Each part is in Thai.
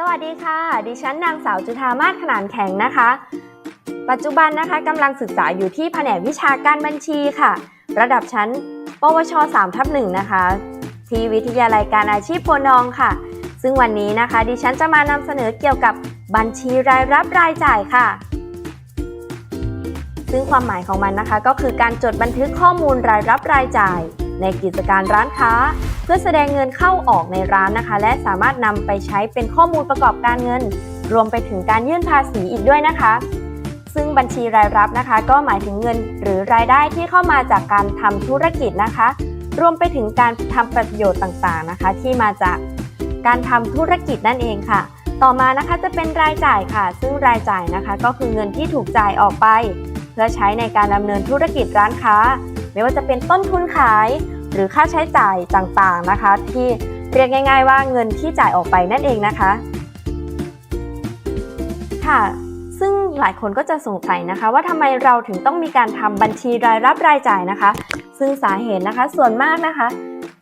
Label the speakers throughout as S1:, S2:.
S1: สวัสดีค่ะ ดิฉันนางสาวจุธามาศขนานแข็งนะคะ ปัจจุบันนะคะกำลังศึกษาอยู่ที่แผนกวิชาการบัญชีค่ะ ระดับชั้น ปวช3ทับ1นะคะ ที่วิทยาลัยการอาชีพโพนองค่ะ ซึ่งวันนี้นะคะ ดิฉันจะมานำเสนอเกี่ยวกับบัญชีรายรับรายจ่ายค่ะ ซึ่งความหมายของมันนะคะ ก็คือการจดบันทึกข้อมูลรายรับรายจ่าย ในกิจการร้านค้า เพื่อแสดงเงินเข้าออกในร้านนะคะ และสามารถนำไปใช้เป็นข้อมูลประกอบการเงิน รวมไปถึงการยื่นภาษีอีกด้วยนะคะ ซึ่งบัญชีรายรับนะคะ ก็หมายถึงเงินหรือรายได้ที่เข้ามาจากการทำธุรกิจนะคะ รวมไปถึงการทำประโยชน์ต่างๆนะคะ ที่มาจากการทำธุรกิจนั่นเองค่ะ ต่อมานะคะจะเป็นรายจ่ายค่ะ ซึ่งรายจ่ายนะคะ ก็คือเงินที่ถูกจ่ายออกไป เพื่อใช้ในการดำเนินธุรกิจร้านค้า ไม่ว่าจะเป็นต้นทุนขาย หรือค่าใช้จ่ายต่างๆนะคะ ที่เรียกง่าย ๆ ว่าเงินที่จ่ายออกไปนั่นเองนะคะ ค่ะ ซึ่งหลายคนก็จะสงสัยนะคะ ว่าทำไมเราถึงต้องมีการทำบัญชีรายรับรายจ่ายนะคะ ซึ่งสาเหตุนะคะส่วนมากนะคะ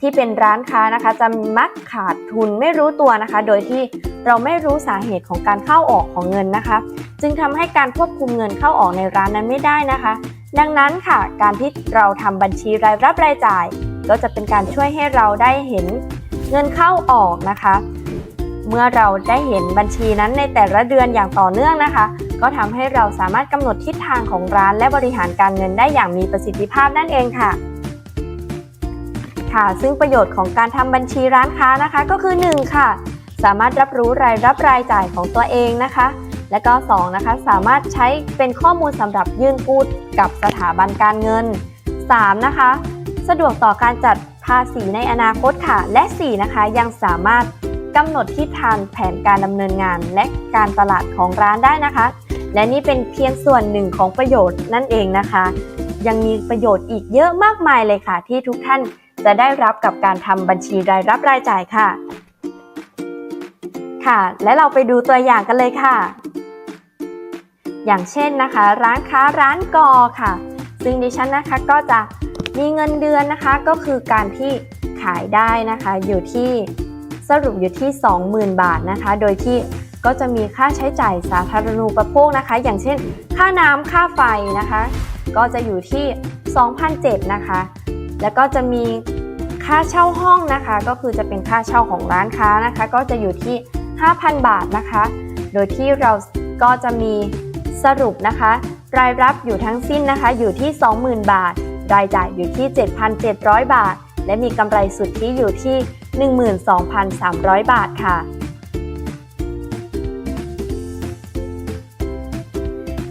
S1: ที่เป็นร้านค้านะคะ จะมักขาดทุนไม่รู้ตัวนะคะ โดยที่เราไม่รู้สาเหตุของการเข้าออกของเงินนะคะ จึงทำให้การควบคุมเงินเข้าออกในร้านนั้นไม่ได้นะคะ ดังนั้นค่ะ การที่เราทำบัญชีรายรับรายจ่าย ก็จะเป็นการช่วยให้เราได้เห็นเงินเข้าออกนะคะ เมื่อเราได้เห็นบัญชีนั้นในแต่ละเดือนอย่างต่อเนื่องนะคะ ก็ทำให้เราสามารถกำหนดทิศทางของร้านและบริหารการเงินได้อย่างมีประสิทธิภาพนั่นเองค่ะ ค่ะ ซึ่งประโยชน์ของการทำบัญชีร้านค้านะคะ ก็คือ 1 ค่ะ สามารถรับรู้รายรับรายจ่ายของตัวเองนะคะ และก็ 2 นะคะ สามารถใช้เป็นข้อมูลสำหรับยื่นกู้กับสถาบันการเงิน 3 นะคะ สะดวกต่อการจัดภาษีในอนาคตค่ะ และ 4 นะคะ ยังสามารถกำหนดทิศทางแผนการดำเนินงาน และการตลาดของร้านได้นะคะ และนี่เป็นเพียงส่วนหนึ่งของประโยชน์นั่นเองนะคะ ยังมีประโยชน์อีกเยอะมากมายเลยค่ะ ที่ทุกท่าน จะได้รับกับการทำบัญชีรายรับรายจ่ายค่ะ ค่ะ และเราไปดูตัวอย่างกันเลยค่ะ อย่างเช่นนะคะ ร้านค้าร้านกอค่ะ ซึ่งดิฉันนะคะก็จะมีเงินเดือนนะคะก็คือการที่ขายได้นะคะอยู่ที่สรุปอยู่ที่ 20,000 บาทนะคะ โดยที่ก็จะมีค่าใช้จ่ายสาธารณูปโภคนะคะ อย่างเช่น ค่าน้ำค่าไฟนะคะ ก็จะอยู่ที่ 2,007นะคะ แล้วก็จะมี ค่าเช่าห้องนะคะ ก็คือจะเป็นค่าเช่าของร้านค้านะคะ ก็จะอยู่ที่ 5,000 บาทนะคะ โดยที่เราก็จะมีสรุปนะคะ รายรับอยู่ทั้งสิ้นนะคะ อยู่ที่ 20,000 บาท รายจ่ายอยู่ที่ 7,700 บาท และมีกำไรสุทธิอยู่ที่ 12,300 บาทค่ะ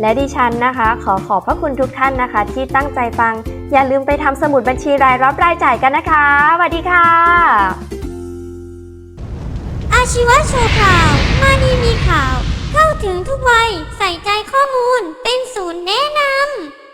S1: และดิฉันนะคะ ขอขอบพระคุณทุกท่านนะคะ ที่ตั้งใจฟัง อย่าลืมไปทำสมุดบัญชีรายรับรายจ่ายกันนะคะสวัสดีค่ะ
S2: อาชีวะโชว์ข่าว มานีมีข่าว เข้าถึงทุกวัย ใส่ใจข้อมูล เป็นศูนย์แนะนำ